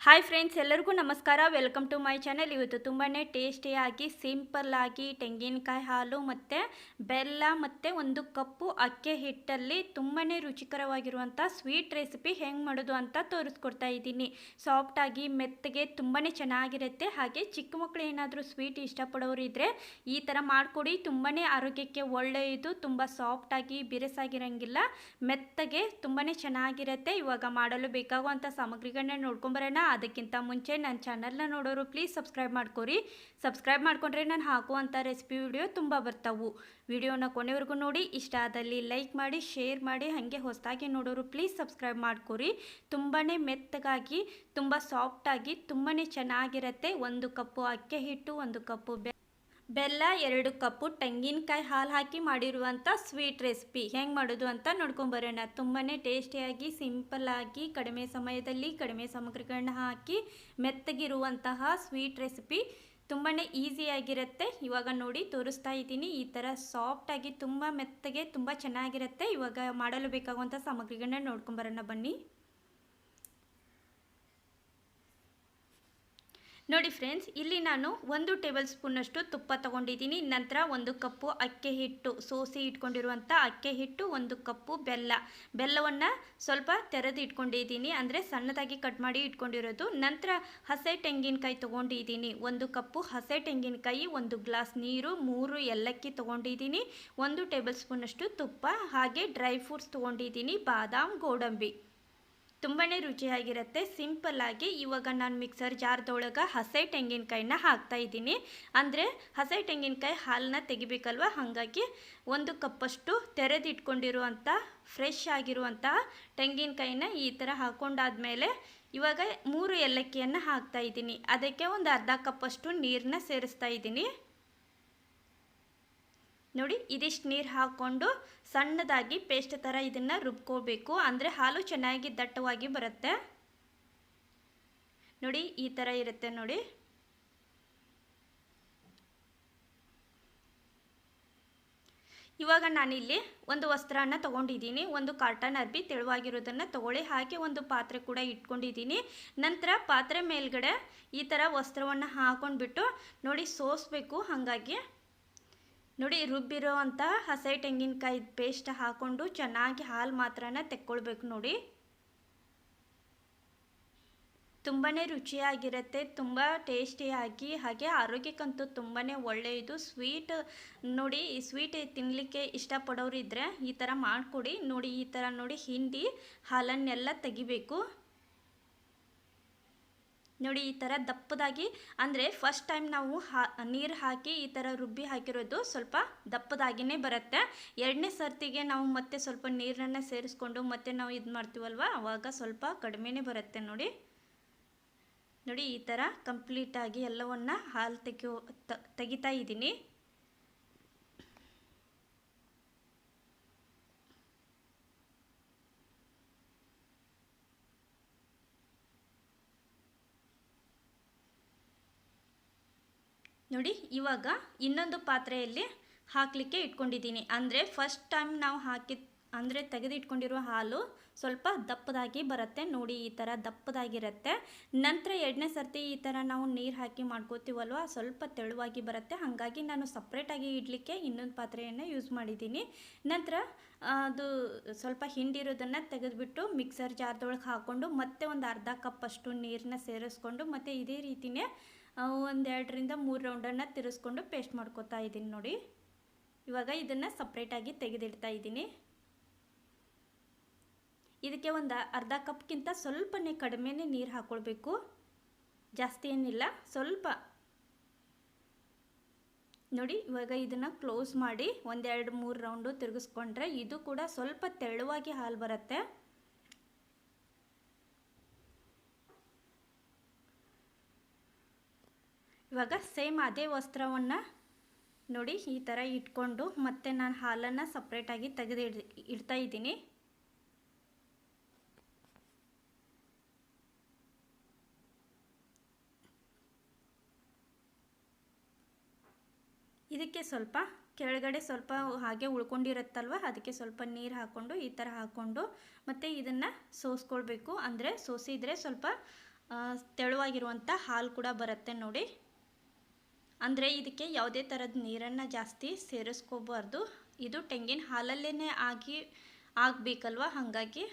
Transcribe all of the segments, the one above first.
Hi friends ಎಲ್ಲರಿಗೂ ನಮಸ್ಕಾರ. Welcome to my channel ಇವತ್ತು ತುಂಬಾ ಟೇಸ್ಟಿಯಾಗಿ ಸಿಂಪಲ್ಲಾಗಿ ತೆಂಗಿನಕಾಯಿ ಹಾಲು ಮತ್ತು ಬೆಲ್ಲ ಮತ್ತು ಒಂದು ಕಪ್ಪು ಅಕ್ಕಿ ಹಿಟ್ಟಲ್ಲಿ ತುಂಬಾ ರುಚಿಕರವಾಗಿರುವಂಥ ಸ್ವೀಟ್ ರೆಸಿಪಿ ಹೆಂಗೆ ಮಾಡೋದು ಅಂತ ತೋರಿಸ್ಕೊಡ್ತಾ ಇದ್ದೀನಿ. ಸಾಫ್ಟಾಗಿ ಮೆತ್ತಗೆ ತುಂಬಾ ಚೆನ್ನಾಗಿರುತ್ತೆ. ಹಾಗೆ ಚಿಕ್ಕ ಮಕ್ಕಳು ಏನಾದರೂ ಸ್ವೀಟ್ ಇಷ್ಟಪಡೋರು ಇದ್ದರೆ ಈ ಥರ ಮಾಡಿಕೊಡಿ. ತುಂಬಾ ಆರೋಗ್ಯಕ್ಕೆ ಒಳ್ಳೆಯದು. ತುಂಬ ಸಾಫ್ಟಾಗಿ ಬಿರಸಾಗಿರಂಗಿಲ್ಲ. ಮೆತ್ತಗೆ ತುಂಬಾ ಚೆನ್ನಾಗಿರುತ್ತೆ. ಇವಾಗ ಮಾಡಲು ಬೇಕಾಗುವಂಥ ಸಾಮಗ್ರಿಗಳನ್ನ ನೋಡ್ಕೊಂಬರೋಣ ಅದಕ್ಕಿಂತ ಮುಂಚೆ ನನ್ನ ಚಾನಲ್ನ ನೋಡೋರು ಪ್ಲೀಸ್ ಸಬ್ಸ್ಕ್ರೈಬ್ ಮಾಡ್ಕೊರಿ. ಸಬ್ಸ್ಕ್ರೈಬ್ ಮಾಡ್ಕೊಂಡ್ರೆ ನಾನು ಹಾಕುವಂಥ ರೆಸಿಪಿ ವಿಡಿಯೋ ತುಂಬ ಬರ್ತಾವು. ವಿಡಿಯೋನ ಕೊನೆವರೆಗೂ ನೋಡಿ. ಇಷ್ಟ ಆದಲ್ಲಿ ಲೈಕ್ ಮಾಡಿ ಶೇರ್ ಮಾಡಿ, ಹಾಗೆ ಹೊಸದಾಗಿ ನೋಡೋರು ಪ್ಲೀಸ್ ಸಬ್ಸ್ಕ್ರೈಬ್ ಮಾಡ್ಕೊರಿ. ತುಂಬಾ ಮೆತ್ತಗಾಗಿ, ತುಂಬ ಸಾಫ್ಟಾಗಿ ತುಂಬಾ ಚೆನ್ನಾಗಿರುತ್ತೆ. ಒಂದು ಕಪ್ಪು ಅಕ್ಕಿ ಹಿಟ್ಟು, ಒಂದು ಕಪ್ಪು ಬೆ ಬೆಲ್ಲ, ಎರಡು ಕಪ್ಪು ತೆಂಗಿನಕಾಯಿ ಹಾಲು ಹಾಕಿ ಮಾಡಿರುವಂಥ ಸ್ವೀಟ್ ರೆಸಿಪಿ ಹೆಂಗೆ ಮಾಡೋದು ಅಂತ ನೋಡ್ಕೊಂಬರೋಣ ತುಂಬಾ ಟೇಸ್ಟಿಯಾಗಿ ಸಿಂಪಲ್ಲಾಗಿ ಕಡಿಮೆ ಸಮಯದಲ್ಲಿ ಕಡಿಮೆ ಸಾಮಗ್ರಿಗಳನ್ನ ಹಾಕಿ ಮೆತ್ತಗಿರುವಂತಹ ಸ್ವೀಟ್ ರೆಸಿಪಿ ತುಂಬಾ ಈಸಿಯಾಗಿರುತ್ತೆ ಇವಾಗ ನೋಡಿ, ತೋರಿಸ್ತಾ ಇದ್ದೀನಿ. ಈ ಥರ ಸಾಫ್ಟಾಗಿ ತುಂಬ ಮೆತ್ತಗೆ, ತುಂಬ ಚೆನ್ನಾಗಿರುತ್ತೆ. ಇವಾಗ ಮಾಡಲು ಬೇಕಾಗುವಂಥ ಸಾಮಗ್ರಿಗಳನ್ನ ನೋಡ್ಕೊಂಬರೋಣ ಬನ್ನಿ. ನೋಡಿ ಫ್ರೆಂಡ್ಸ್ ಇಲ್ಲಿ ನಾನು ಒಂದು ಟೇಬಲ್ ಸ್ಪೂನಷ್ಟು ತುಪ್ಪ ತಗೊಂಡಿದ್ದೀನಿ. ನಂತರ ಒಂದು ಕಪ್ಪು ಅಕ್ಕಿ ಹಿಟ್ಟು ಸೋಸಿ ಇಟ್ಕೊಂಡಿರುವಂಥ ಅಕ್ಕಿ ಹಿಟ್ಟು, ಒಂದು ಕಪ್ಪು ಬೆಲ್ಲ. ಬೆಲ್ಲವನ್ನು ಸ್ವಲ್ಪ ತೆರೆದು ಇಟ್ಕೊಂಡಿದ್ದೀನಿ. ಅಂದರೆ ಸಣ್ಣದಾಗಿ ಕಟ್ ಮಾಡಿ ಇಟ್ಕೊಂಡಿರೋದು. ನಂತರ ಹಸೆ ತೆಂಗಿನಕಾಯಿ ತೊಗೊಂಡಿದ್ದೀನಿ. ಒಂದು ಕಪ್ಪು ಹಸೆ ತೆಂಗಿನಕಾಯಿ, ಒಂದು ಗ್ಲಾಸ್ ನೀರು, ಮೂರು ಏಲಕ್ಕಿ ತೊಗೊಂಡಿದ್ದೀನಿ. ಒಂದು ಟೇಬಲ್ ಸ್ಪೂನಷ್ಟು ತುಪ್ಪ, ಹಾಗೆ ಡ್ರೈ ಫ್ರೂಟ್ಸ್ ತೊಗೊಂಡಿದ್ದೀನಿ. ಬಾದಾಮ್, ಗೋಡಂಬಿ. ತುಂಬಾ ರುಚಿಯಾಗಿರುತ್ತೆ. ಸಿಂಪಲ್ಲಾಗಿ ಇವಾಗ ನಾನು ಮಿಕ್ಸರ್ ಜಾರ್ದೊಳಗೆ ಹಸೆ ತೆಂಗಿನಕಾಯಿನ ಹಾಕ್ತಾ ಇದ್ದೀನಿ. ಅಂದರೆ ಹಸೆ ತೆಂಗಿನಕಾಯಿ ಹಾಲನ್ನ ತೆಗಿಬೇಕಲ್ವ? ಹಾಗಾಗಿ ಒಂದು ಕಪ್ಪಷ್ಟು ತೆರೆದಿಟ್ಕೊಂಡಿರುವಂಥ ಫ್ರೆಶ್ ಆಗಿರುವಂತಹ ತೆಂಗಿನಕಾಯಿನ ಈ ಥರ ಹಾಕೊಂಡಾದ್ಮೇಲೆ ಇವಾಗ ಮೂರು ಏಲಕ್ಕಿಯನ್ನು ಹಾಕ್ತಾ ಇದ್ದೀನಿ. ಅದಕ್ಕೆ ಒಂದು ಅರ್ಧ ಕಪ್ಪಷ್ಟು ನೀರನ್ನ ಸೇರಿಸ್ತಾ ಇದ್ದೀನಿ. ನೋಡಿ, ಇದಿಷ್ಟು ನೀರು ಹಾಕ್ಕೊಂಡು ಸಣ್ಣದಾಗಿ ಪೇಸ್ಟ್ ಥರ ಇದನ್ನು ರುಬ್ಕೋಬೇಕು. ಅಂದರೆ ಹಾಲು ಚೆನ್ನಾಗಿ ದಟ್ಟವಾಗಿ ಬರುತ್ತೆ. ನೋಡಿ, ಈ ಥರ ಇರುತ್ತೆ ನೋಡಿ. ಇವಾಗ ನಾನಿಲ್ಲಿ ಒಂದು ವಸ್ತ್ರನ ತೊಗೊಂಡಿದ್ದೀನಿ. ಒಂದು ಕಾಟನ್ ಅರ್ಬಿ ತೆಳುವಾಗಿರೋದನ್ನು ತೊಗೊಳ್ಳಿ. ಹಾಕಿ ಒಂದು ಪಾತ್ರೆ ಕೂಡ ಇಟ್ಕೊಂಡಿದ್ದೀನಿ. ನಂತರ ಪಾತ್ರೆ ಮೇಲ್ಗಡೆ ಈ ಥರ ವಸ್ತ್ರವನ್ನು ಹಾಕೊಂಡ್ಬಿಟ್ಟು ನೋಡಿ, ಸೋಸಬೇಕು ಹಾಗಾಗಿ. ನೋಡಿ ರುಬ್ಬಿರೋ ಅಂತ ಹಸೆ ತೆಂಗಿನಕಾಯಿ ಪೇಸ್ಟ್ ಹಾಕ್ಕೊಂಡು ಚೆನ್ನಾಗಿ ಹಾಲು ಮಾತ್ರನ ತೆಕ್ಕೊಳ್ಬೇಕು ನೋಡಿ. ತುಂಬಾ ರುಚಿಯಾಗಿರುತ್ತೆ, ತುಂಬ ಟೇಸ್ಟಿಯಾಗಿ, ಹಾಗೆ ಆರೋಗ್ಯಕ್ಕಂತೂ ತುಂಬಾ ಒಳ್ಳೆಯದು. ಸ್ವೀಟ್ ನೋಡಿ, ಈ ಸ್ವೀಟ್ ತಿನ್ನಲಿಕ್ಕೆ ಇಷ್ಟಪಡೋರು ಇದ್ದರೆ ಈ ಥರ ಮಾಡಿಕೊಡಿ. ನೋಡಿ, ಈ ಥರ ನೋಡಿ, ಹಿಂಡಿ ಹಾಲನ್ನೆಲ್ಲ ತೆಗಿಬೇಕು. ನೋಡಿ, ಈ ಥರ ದಪ್ಪದಾಗಿ, ಅಂದರೆ ಫಸ್ಟ್ ಟೈಮ್ ನಾವು ಹಾ, ನೀರು ಹಾಕಿ ಈ ಥರ ರುಬ್ಬಿ ಹಾಕಿರೋದು ಸ್ವಲ್ಪ ದಪ್ಪದಾಗಿಯೇ ಬರುತ್ತೆ. ಎರಡನೇ ಸರ್ತಿಗೆ ನಾವು ಮತ್ತೆ ಸ್ವಲ್ಪ ನೀರನ್ನು ಸೇರಿಸ್ಕೊಂಡು ಮತ್ತೆ ನಾವು ಇದು ಮಾಡ್ತೀವಲ್ವ? ಆವಾಗ ಸ್ವಲ್ಪ ಕಡಿಮೆನೇ ಬರುತ್ತೆ ನೋಡಿ. ನೋಡಿ, ಈ ಥರ ಕಂಪ್ಲೀಟಾಗಿ ಎಲ್ಲವನ್ನು ಹಾಲು ತೆಗಿಯೋ ತೆಗಿತಾ ಇದ್ದೀನಿ. ನೋಡಿ, ಇವಾಗ ಇನ್ನೊಂದು ಪಾತ್ರೆಯಲ್ಲಿ ಹಾಕಲಿಕ್ಕೆ ಇಟ್ಕೊಂಡಿದ್ದೀನಿ. ಅಂದರೆ ಫಸ್ಟ್ ಟೈಮ್ ನಾವು ಹಾಕಿ, ಅಂದರೆ ತೆಗೆದಿಟ್ಕೊಂಡಿರೋ ಹಾಲು ಸ್ವಲ್ಪ ದಪ್ಪದಾಗಿ ಬರುತ್ತೆ. ನೋಡಿ, ಈ ಥರ ದಪ್ಪದಾಗಿರುತ್ತೆ. ನಂತರ ಎರಡನೇ ಸರ್ತಿ ಈ ಥರ ನಾವು ನೀರು ಹಾಕಿ ಮಾಡ್ಕೋತೀವಲ್ವ, ಸ್ವಲ್ಪ ತೆಳುವಾಗಿ ಬರುತ್ತೆ. ಹಾಗಾಗಿ ನಾನು ಸಪ್ರೇಟಾಗಿ ಇಡಲಿಕ್ಕೆ ಇನ್ನೊಂದು ಪಾತ್ರೆಯನ್ನು ಯೂಸ್ ಮಾಡಿದ್ದೀನಿ. ನಂತರ ಅದು ಸ್ವಲ್ಪ ಹಿಂಡಿರೋದನ್ನು ತೆಗೆದುಬಿಟ್ಟು ಮಿಕ್ಸರ್ ಜಾರ್ದೊಳಗೆ ಹಾಕ್ಕೊಂಡು ಮತ್ತೆ ಒಂದು ಅರ್ಧ ಕಪ್ಪಷ್ಟು ನೀರನ್ನ ಸೇರಿಸ್ಕೊಂಡು ಮತ್ತು ಇದೇ ರೀತಿಯೇ ಒಂದೆರಡರಿಂದ ಮೂರು ರೌಂಡನ್ನು ತಿರುಸ್ಕೊಂಡು ಪೇಸ್ಟ್ ಮಾಡ್ಕೊತಾ ಇದ್ದೀನಿ ನೋಡಿ. ಇವಾಗ ಇದನ್ನು ಸಪ್ರೇಟಾಗಿ ತೆಗೆದಿಡ್ತಾ ಇದ್ದೀನಿ. ಇದಕ್ಕೆ ಒಂದು ಅರ್ಧ ಕಪ್ಗಿಂತ ಸ್ವಲ್ಪನೇ ಕಡಿಮೆನೇ ನೀರು ಹಾಕ್ಕೊಳ್ಬೇಕು ಜಾಸ್ತಿ ಏನಿಲ್ಲ, ಸ್ವಲ್ಪ. ನೋಡಿ, ಇವಾಗ ಇದನ್ನು ಕ್ಲೋಸ್ ಮಾಡಿ ಒಂದೆರಡು ಮೂರು ರೌಂಡು ತಿರುಗಿಸ್ಕೊಂಡ್ರೆ ಇದು ಕೂಡ ಸ್ವಲ್ಪ ತೆಳುವಾಗಿ ಹಾಲು ಬರುತ್ತೆ. ಇವಾಗ ಸೇಮ್ ಅದೇ ವಸ್ತ್ರವನ್ನು ನೋಡಿ ಈ ಥರ ಇಟ್ಕೊಂಡು ಮತ್ತೆ ನಾನು ಹಾಲನ್ನು ಸಪ್ರೇಟಾಗಿ ತೆಗೆದು ಇಡ್, ಇಡ್ತಾ ಇದ್ದೀನಿ. ಇದಕ್ಕೆ ಸ್ವಲ್ಪ ಕೆಳಗಡೆ ಸ್ವಲ್ಪ ಹಾಗೆ ಉಳ್ಕೊಂಡಿರುತ್ತಲ್ವ, ಅದಕ್ಕೆ ಸ್ವಲ್ಪ ನೀರು ಹಾಕ್ಕೊಂಡು ಈ ಥರ ಹಾಕ್ಕೊಂಡು ಮತ್ತು ಇದನ್ನು ಸೋಸ್ಕೊಳ್ಬೇಕು. ಅಂದರೆ ಸೋಸಿದರೆ ಸ್ವಲ್ಪ ತೆಳುವಾಗಿರುವಂಥ ಹಾಲು ಕೂಡ ಬರುತ್ತೆ ನೋಡಿ. ಅಂದರೆ ಇದಕ್ಕೆ ಯಾವುದೇ ಥರದ ನೀರನ್ನು ಜಾಸ್ತಿ ಸೇರಿಸ್ಕೋಬಾರ್ದು. ಇದು ತೆಂಗಿನ ಹಾಲಲ್ಲೇ ಆಗಿ, ಆಗಬೇಕಲ್ವ? ಹಾಗಾಗಿ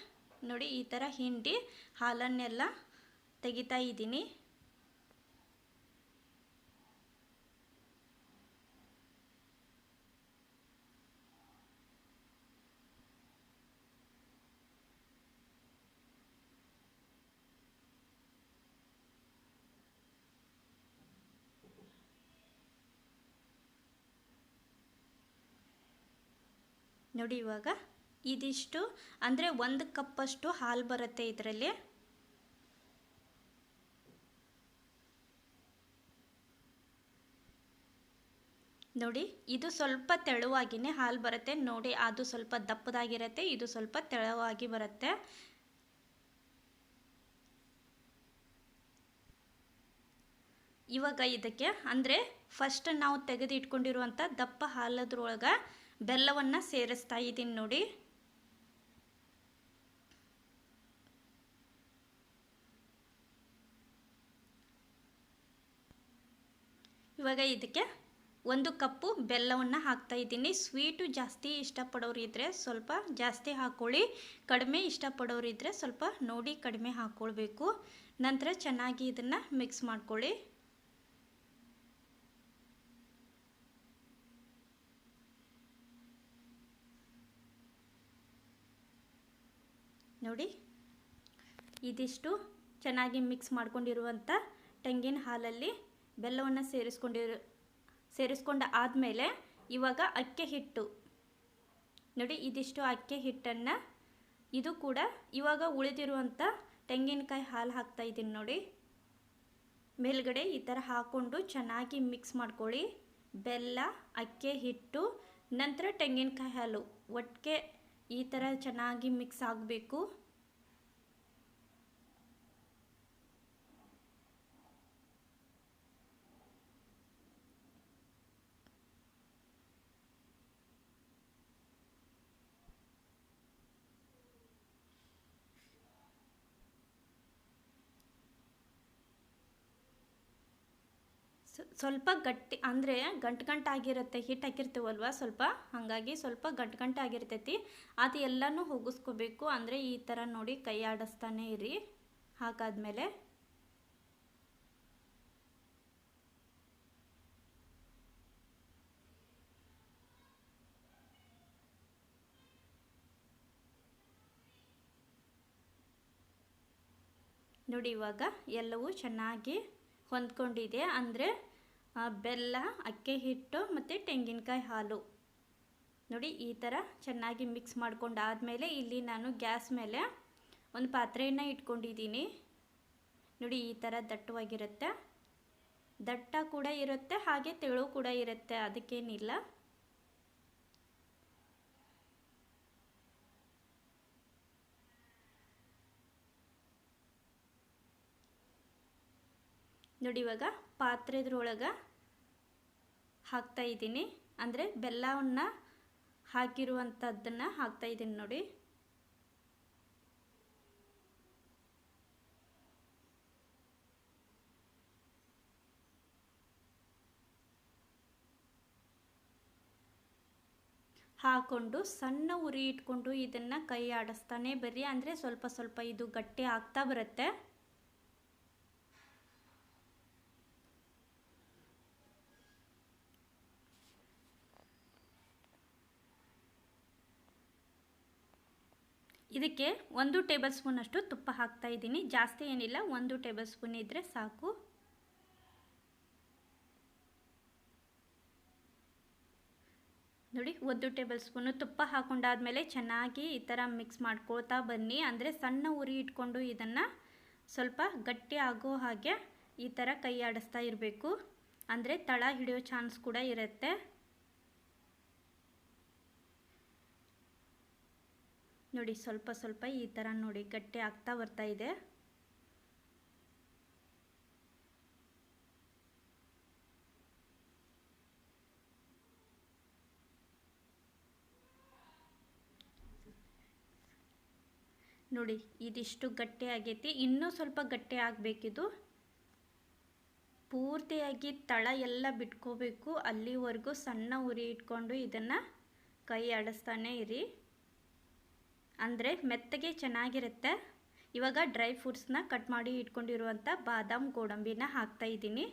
ನೋಡಿ ಈ ಥರ ಹಿಂಡಿ ಹಾಲನ್ನೆಲ್ಲ ತೆಗಿತಾ ಇದ್ದೀನಿ. ನೋಡಿ ಇವಾಗ. ಇದಿಷ್ಟು. ಅಂದರೆ ಒಂದು ಕಪ್ಪಷ್ಟು ಹಾಲು ಬರುತ್ತೆ ಇದರಲ್ಲಿ. ನೋಡಿ, ಇದು ಸ್ವಲ್ಪ ತೆಳುವಾಗಿನೇ ಹಾಲು ಬರುತ್ತೆ. ನೋಡಿ, ಅದು ಸ್ವಲ್ಪ ದಪ್ಪದಾಗಿರುತ್ತೆ, ಇದು ಸ್ವಲ್ಪ ತೆಳುವಾಗಿ ಬರುತ್ತೆ. ಇವಾಗ ಇದಕ್ಕೆ, ಅಂದರೆ ಫಸ್ಟ್ ನಾವು ತೆಗೆದಿಟ್ಕೊಂಡಿರುವಂಥ ದಪ್ಪ ಹಾಲದ್ರೊಳಗೆ ಬೆಲ್ಲವನ್ನು ಸೇರಿಸ್ತಾ ಇದ್ದೀನಿ ನೋಡಿ. ಇವಾಗ ಇದಕ್ಕೆ ಒಂದು ಕಪ್ಪು ಬೆಲ್ಲವನ್ನು ಹಾಕ್ತಾ ಇದ್ದೀನಿ. ಸ್ವೀಟು ಜಾಸ್ತಿ ಇಷ್ಟಪಡೋರು ಇದ್ದರೆ ಸ್ವಲ್ಪ ಜಾಸ್ತಿ ಹಾಕ್ಕೊಳ್ಳಿ ಕಡಿಮೆ ಇಷ್ಟಪಡೋರು ಇದ್ದರೆ ಸ್ವಲ್ಪ ನೋಡಿ ಕಡಿಮೆ ಹಾಕ್ಕೊಳ್ಬೇಕು ನಂತರ ಚೆನ್ನಾಗಿ ಇದನ್ನು ಮಿಕ್ಸ್ ಮಾಡ್ಕೊಳ್ಳಿ. ನೋಡಿ. ಇದಿಷ್ಟು ಚೆನ್ನಾಗಿ ಮಿಕ್ಸ್ ಮಾಡ್ಕೊಂಡಿರುವಂಥ ತೆಂಗಿನ ಹಾಲಲ್ಲಿ ಬೆಲ್ಲವನ್ನು ಸೇರಿಸ್ಕೊಂಡಿರು, ಸೇರಿಸ್ಕೊಂಡ ಆದಮೇಲೆ ಇವಾಗ ಅಕ್ಕಿ ಹಿಟ್ಟು. ನೋಡಿ, ಇದಿಷ್ಟು ಅಕ್ಕಿ ಹಿಟ್ಟನ್ನು ಇದು ಕೂಡ ಇವಾಗ ಉಳಿದಿರುವಂಥ ತೆಂಗಿನಕಾಯಿ ಹಾಲು ಹಾಕ್ತಾ ಇದ್ದೀನಿ ನೋಡಿ. ಮೇಲ್ಗಡೆ ಈ ಥರ ಹಾಕ್ಕೊಂಡು ಚೆನ್ನಾಗಿ ಮಿಕ್ಸ್ ಮಾಡ್ಕೊಳ್ಳಿ. ಬೆಲ್ಲ, ಅಕ್ಕಿ ಹಿಟ್ಟು, ನಂತರ ತೆಂಗಿನಕಾಯಿ ಹಾಲು. ಒಟ್ಟಿಗೆ ಈ ಥರ ಚೆನ್ನಾಗಿ ಮಿಕ್ಸ್ ಆಗಬೇಕು. ಸ್ವಲ್ಪ ಗಟ್ಟಿ, ಅಂದರೆ ಗಂಟು ಗಂಟಾಗಿರುತ್ತೆ ಹಿಟ್ ಹಾಕಿರ್ತೀವಲ್ವ ಸ್ವಲ್ಪ? ಹಾಗಾಗಿ ಸ್ವಲ್ಪ ಗಂಟು ಗಂಟು ಆಗಿರ್ತೈತಿ ಅದು ಎಲ್ಲನೂ ಹೋಗಿಸ್ಕೋಬೇಕು. ಅಂದರೆ ಈ ಥರ ನೋಡಿ ಕೈ ಆಡಿಸ್ತಾನೆ ಇರಿ. ಹಾಕಾದ್ಮೇಲೆ ನೋಡಿ ಇವಾಗ ಎಲ್ಲವೂ ಚೆನ್ನಾಗಿ ಹೊಂದ್ಕೊಂಡಿದೆ. ಅಂದರೆ ಬೆಲ್ಲ, ಅಕ್ಕಿ ಹಿಟ್ಟು ಮತ್ತು ತೆಂಗಿನಕಾಯಿ ಹಾಲು. ನೋಡಿ, ಈ ಥರ ಚೆನ್ನಾಗಿ ಮಿಕ್ಸ್ ಮಾಡ್ಕೊಂಡಾದಮೇಲೆ ಇಲ್ಲಿ ನಾನು ಗ್ಯಾಸ್ ಮೇಲೆ ಒಂದು ಪಾತ್ರೆಯನ್ನು ಇಟ್ಕೊಂಡಿದ್ದೀನಿ. ನೋಡಿ, ಈ ಥರ ದಟ್ಟವಾಗಿರುತ್ತೆ. ದಟ್ಟ ಕೂಡ ಇರುತ್ತೆ, ಹಾಗೆ ತೆಳು ಕೂಡ ಇರುತ್ತೆ, ಅದಕ್ಕೇನಿಲ್ಲ. ನೋಡಿ ಇವಾಗ ಪಾತ್ರೆದ್ರೊಳಗೆ ಹಾಕ್ತಾ ಇದ್ದೀನಿ. ಅಂದರೆ ಬೆಲ್ಲವನ್ನು ಹಾಕಿರುವಂಥದ್ದನ್ನು ಹಾಕ್ತಾ ಇದ್ದೀನಿ ನೋಡಿ. ಹಾಕೊಂಡು ಸಣ್ಣ ಉರಿ ಇಟ್ಕೊಂಡು ಇದನ್ನು ಕೈ ಆಡಿಸ್ತಾನೆ ಬರ್ರಿ. ಅಂದರೆ ಸ್ವಲ್ಪ ಸ್ವಲ್ಪ ಇದು ಗಟ್ಟಿ ಆಗ್ತಾ ಬರುತ್ತೆ. ಇದಕ್ಕೆ ಒಂದು ಟೇಬಲ್ ಸ್ಪೂನಷ್ಟು ತುಪ್ಪ ಹಾಕ್ತಾ ಇದ್ದೀನಿ. ಜಾಸ್ತಿ ಏನಿಲ್ಲ, ಒಂದು ಟೇಬಲ್ ಸ್ಪೂನ್ ಇದ್ದರೆ ಸಾಕು. ನೋಡಿ, ಒಂದು ಟೇಬಲ್ ಸ್ಪೂನು ತುಪ್ಪ ಹಾಕೊಂಡಾದ್ಮೇಲೆ ಚೆನ್ನಾಗಿ ಈ ಥರ ಮಿಕ್ಸ್ ಮಾಡ್ಕೊಳ್ತಾ ಬನ್ನಿ. ಅಂದರೆ ಸಣ್ಣ ಉರಿ ಇಟ್ಕೊಂಡು ಇದನ್ನು ಸ್ವಲ್ಪ ಗಟ್ಟಿ ಆಗೋ ಹಾಗೆ ಈ ಥರ ಕೈ ಆಡಿಸ್ತಾ ಇರಬೇಕು. ಅಂದರೆ ತಳ ಹಿಡಿಯೋ ಚಾನ್ಸ್ ಕೂಡ ಇರುತ್ತೆ. ನೋಡಿ ಸ್ವಲ್ಪ ಸ್ವಲ್ಪ ಈ ಥರ ನೋಡಿ ಗಟ್ಟಿ ಆಗ್ತಾ ಬರ್ತಾ ಇದೆ. ನೋಡಿ ಇದಿಷ್ಟು ಗಟ್ಟಿ ಆಗೈತಿ. ಇನ್ನೂ ಸ್ವಲ್ಪ ಗಟ್ಟಿ ಆಗಬೇಕಿದು. ಪೂರ್ತಿಯಾಗಿ ತಳ ಎಲ್ಲ ಬಿಟ್ಕೋಬೇಕು. ಅಲ್ಲಿವರೆಗೂ ಸಣ್ಣ ಉರಿ ಇಟ್ಕೊಂಡು ಇದನ್ನು ಕೈ ಆಡಿಸ್ತಾನೆ ಇರಿ. ಅಂದರೆ ಮೆತ್ತಗೆ ಚೆನ್ನಾಗಿರುತ್ತೆ. ಇವಾಗ ಡ್ರೈ ಫ್ರೂಟ್ಸ್ನ ಕಟ್ ಮಾಡಿ ಇಟ್ಕೊಂಡಿರುವಂಥ ಬಾದಾಮ್ ಗೋಡಂಬಿನ ಹಾಕ್ತಾ ಇದ್ದೀನಿ.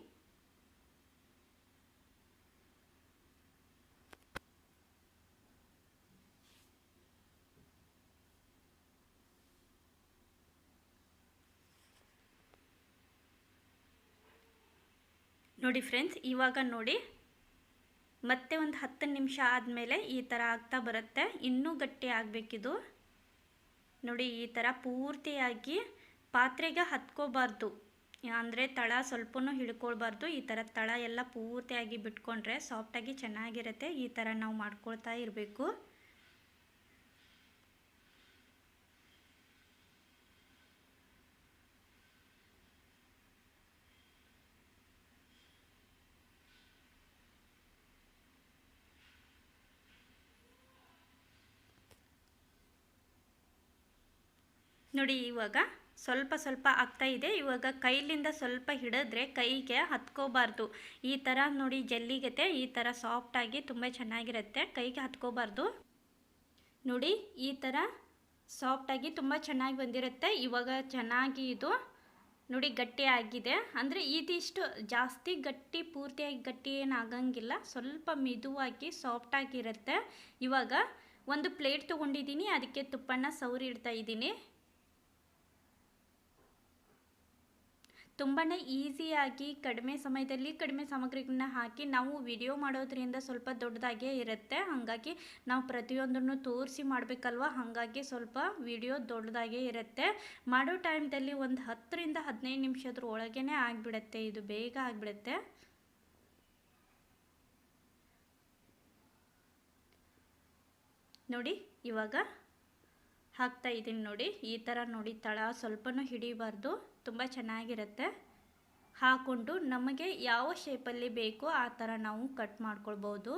ನೋಡಿ ಫ್ರೆಂಡ್ಸ್, ಇವಾಗ ನೋಡಿ. ಮತ್ತೆ ಒಂದು ಹತ್ತು ನಿಮಿಷ ಆದಮೇಲೆ ಈ ಥರ ಆಗ್ತಾ ಬರುತ್ತೆ. ಇನ್ನೂ ಗಟ್ಟಿ ಆಗಬೇಕಿದು. ನೋಡಿ, ಈ ಥರ ಪೂರ್ತಿಯಾಗಿ ಪಾತ್ರೆಗೆ ಹತ್ಕೋಬಾರ್ದು. ಅಂದರೆ ತಳ ಸ್ವಲ್ಪನೂ ಹಿಡ್ಕೊಳ್ಬಾರ್ದು. ಈ ಥರ ತಳ ಎಲ್ಲ ಪೂರ್ತಿಯಾಗಿ ಬಿಟ್ಕೊಂಡ್ರೆ ಸಾಫ್ಟಾಗಿ ಚೆನ್ನಾಗಿರುತ್ತೆ. ಈ ಥರ ನಾವು ಮಾಡ್ಕೊಳ್ತಾ ಇರಬೇಕು. ನೋಡಿ ಇವಾಗ ಸ್ವಲ್ಪ ಸ್ವಲ್ಪ ಆಗ್ತಾ ಇದೆ. ಇವಾಗ ಕೈಲಿಂದ ಸ್ವಲ್ಪ ಹಿಡಿದ್ರೆ ಕೈಗೆ ಹತ್ಕೋಬಾರ್ದು. ಈ ಥರ ನೋಡಿ ಜಲ್ಲಿಗತೆ, ಈ ಥರ ಸಾಫ್ಟಾಗಿ ತುಂಬ ಚೆನ್ನಾಗಿರುತ್ತೆ. ಕೈಗೆ ಹತ್ಕೋಬಾರ್ದು. ನೋಡಿ, ಈ ಥರ ಸಾಫ್ಟಾಗಿ ತುಂಬ ಚೆನ್ನಾಗಿ ಬಂದಿರುತ್ತೆ. ಇವಾಗ ಚೆನ್ನಾಗಿ ಇದು ನೋಡಿ ಗಟ್ಟಿ ಆಗಿದೆ. ಅಂದರೆ ಇದಿಷ್ಟು ಜಾಸ್ತಿ ಗಟ್ಟಿ, ಪೂರ್ತಿಯಾಗಿ ಗಟ್ಟಿ ಏನು ಆಗಂಗಿಲ್ಲ. ಸ್ವಲ್ಪ ಮಿದುವಾಗಿ ಸಾಫ್ಟಾಗಿರುತ್ತೆ ಇವಾಗ ಒಂದು ಪ್ಲೇಟ್ ತೊಗೊಂಡಿದ್ದೀನಿ. ಅದಕ್ಕೆ ತುಪ್ಪನ ಸೌರಿ ಇಡ್ತಾ ಇದ್ದೀನಿ. ತುಂಬಾ ಈಸಿಯಾಗಿ ಕಡಿಮೆ ಸಮಯದಲ್ಲಿ ಕಡಿಮೆ ಸಾಮಗ್ರಿಗಳನ್ನ ಹಾಕಿ ನಾವು ವಿಡಿಯೋ ಮಾಡೋದ್ರಿಂದ ಸ್ವಲ್ಪ ದೊಡ್ಡದಾಗೇ ಇರುತ್ತೆ. ಹಾಗಾಗಿ ನಾವು ಪ್ರತಿಯೊಂದನ್ನು ತೋರಿಸಿ ಮಾಡಬೇಕಲ್ವ? ಹಾಗಾಗಿ ಸ್ವಲ್ಪ ವಿಡಿಯೋ ದೊಡ್ಡದಾಗೇ ಇರುತ್ತೆ. ಮಾಡೋ ಟೈಮ್ದಲ್ಲಿ ಒಂದು ಹತ್ತರಿಂದ ಹದಿನೈದು ನಿಮಿಷದ್ರ ಒಳಗೇ ಆಗಿಬಿಡುತ್ತೆ. ಇದು ಬೇಗ ಆಗಿಬಿಡುತ್ತೆ. ನೋಡಿ, ಇವಾಗ ಹಾಕ್ತಾ ಇದ್ದೀನಿ ನೋಡಿ. ಈ ಥರ ನೋಡಿ ತಳ ಸ್ವಲ್ಪನೂ ಹಿಡಿಬಾರ್ದು. ತುಂಬ ಚೆನ್ನಾಗಿರುತ್ತೆ. ಹಾಕ್ಕೊಂಡು ನಮಗೆ ಯಾವ ಶೇಪಲ್ಲಿ ಬೇಕೋ ಆ ಥರ ನಾವು ಕಟ್ ಮಾಡ್ಕೊಳ್ಬೋದು.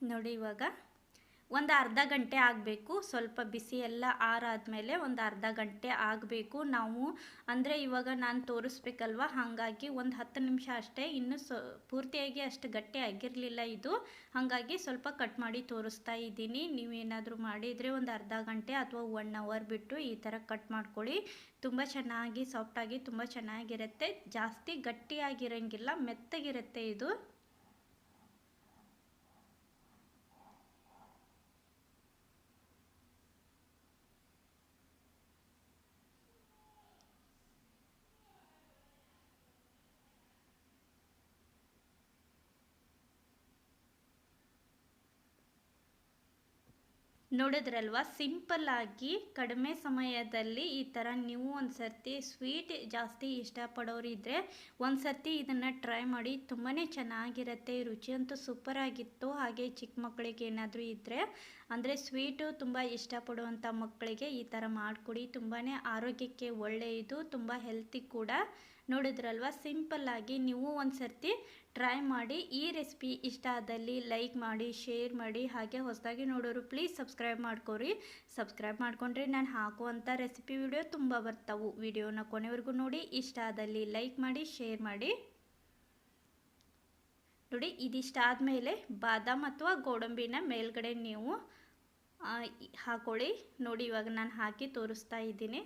ನೋಡಿ ಇವಾಗ ಒಂದು ಅರ್ಧ ಗಂಟೆ ಆಗಬೇಕು. ಸ್ವಲ್ಪ ಬಿಸಿ ಎಲ್ಲ ಆರಾದಮೇಲೆ ಒಂದು ಅರ್ಧ ಗಂಟೆ ಆಗಬೇಕು. ನಾವು ಅಂದರೆ ಇವಾಗ ನಾನು ತೋರಿಸ್ಬೇಕಲ್ವ? ಹಾಗಾಗಿ ಒಂದು ಹತ್ತು ನಿಮಿಷ ಅಷ್ಟೇ. ಇನ್ನು ಸೊ, ಪೂರ್ತಿಯಾಗಿ ಅಷ್ಟು ಗಟ್ಟಿ ಆಗಿರಲಿಲ್ಲ ಇದು. ಹಾಗಾಗಿ ಸ್ವಲ್ಪ ಕಟ್ ಮಾಡಿ ತೋರಿಸ್ತಾ ಇದ್ದೀನಿ. ನೀವೇನಾದರೂ ಮಾಡಿದರೆ ಒಂದು ಅರ್ಧ ಗಂಟೆ ಅಥವಾ ಒನ್ ಅವರ್ ಬಿಟ್ಟು ಈ ಥರ ಕಟ್ ಮಾಡ್ಕೊಳ್ಳಿ. ತುಂಬ ಚೆನ್ನಾಗಿ ಸಾಫ್ಟಾಗಿ ತುಂಬ ಚೆನ್ನಾಗಿರುತ್ತೆ. ಜಾಸ್ತಿ ಗಟ್ಟಿಯಾಗಿರೋಂಗಿಲ್ಲ, ಮೆತ್ತಗಿರುತ್ತೆ ಇದು. ನೋಡಿದ್ರಲ್ವ? ಸಿಂಪಲ್ ಆಗಿ ಕಡಿಮೆ ಸಮಯದಲ್ಲಿ ಈ ಥರ ನೀವು ಒಂದು ಸರ್ತಿ ಸ್ವೀಟ್ ಜಾಸ್ತಿ ಇಷ್ಟಪಡೋರಿದ್ದರೆ ಒಂದು ಸರ್ತಿ ಇದನ್ನು ಟ್ರೈ ಮಾಡಿ. ತುಂಬಾ ಚೆನ್ನಾಗಿರುತ್ತೆ ರುಚಿ ಅಂತೂ ಸೂಪರಾಗಿತ್ತು ಹಾಗೆ ಚಿಕ್ಕ ಮಕ್ಕಳಿಗೆ ಏನಾದರೂ ಇದ್ದರೆ ಅಂದರೆ ಸ್ವೀಟು ತುಂಬ ಇಷ್ಟಪಡುವಂಥ ಮಕ್ಕಳಿಗೆ ಈ ಥರ ಮಾಡಿಕೊಡಿ. ತುಂಬಾ ಆರೋಗ್ಯಕ್ಕೆ ಒಳ್ಳೆಯದು, ತುಂಬ ಹೆಲ್ತಿ ಕೂಡ. ನೋಡಿದ್ರಲ್ವ? ಸಿಂಪಲ್ಲಾಗಿ ನೀವು ಒಂದು ಸರ್ತಿ ಟ್ರೈ ಮಾಡಿ, ಈ ರೆಸಿಪಿ ಇಷ್ಟ ಆದಲ್ಲಿ ಲೈಕ್ ಮಾಡಿ ಶೇರ್ ಮಾಡಿ, ಹಾಗೆ ಹೊಸದಾಗಿ ನೋಡೋರು ಪ್ಲೀಸ್ ಸಬ್ಸ್ಕ್ರೈಬ್ ಮಾಡ್ಕೊರಿ. ಸಬ್ಸ್ಕ್ರೈಬ್ ಮಾಡ್ಕೊಂಡ್ರೆ ನಾನು ಹಾಕುವಂಥ ರೆಸಿಪಿ ವಿಡಿಯೋ ತುಂಬ ಬರ್ತಾವು. ವಿಡಿಯೋನ ಕೊನೆವರೆಗೂ ನೋಡಿ. ಇಷ್ಟ ಆದಲ್ಲಿ ಲೈಕ್ ಮಾಡಿ ಶೇರ್ ಮಾಡಿ. ನೋಡಿ, ಇದಿಷ್ಟ ಆದಮೇಲೆ ಬಾದಾಮ್ ಅಥವಾ ಗೋಡಂಬಿನ ಮೇಲ್ಗಡೆ ನೀವು ಹಾಕೊಳ್ಳಿ. ನೋಡಿ, ಇವಾಗ ನಾನು ಹಾಕಿ ತೋರಿಸ್ತಾ ಇದ್ದೀನಿ.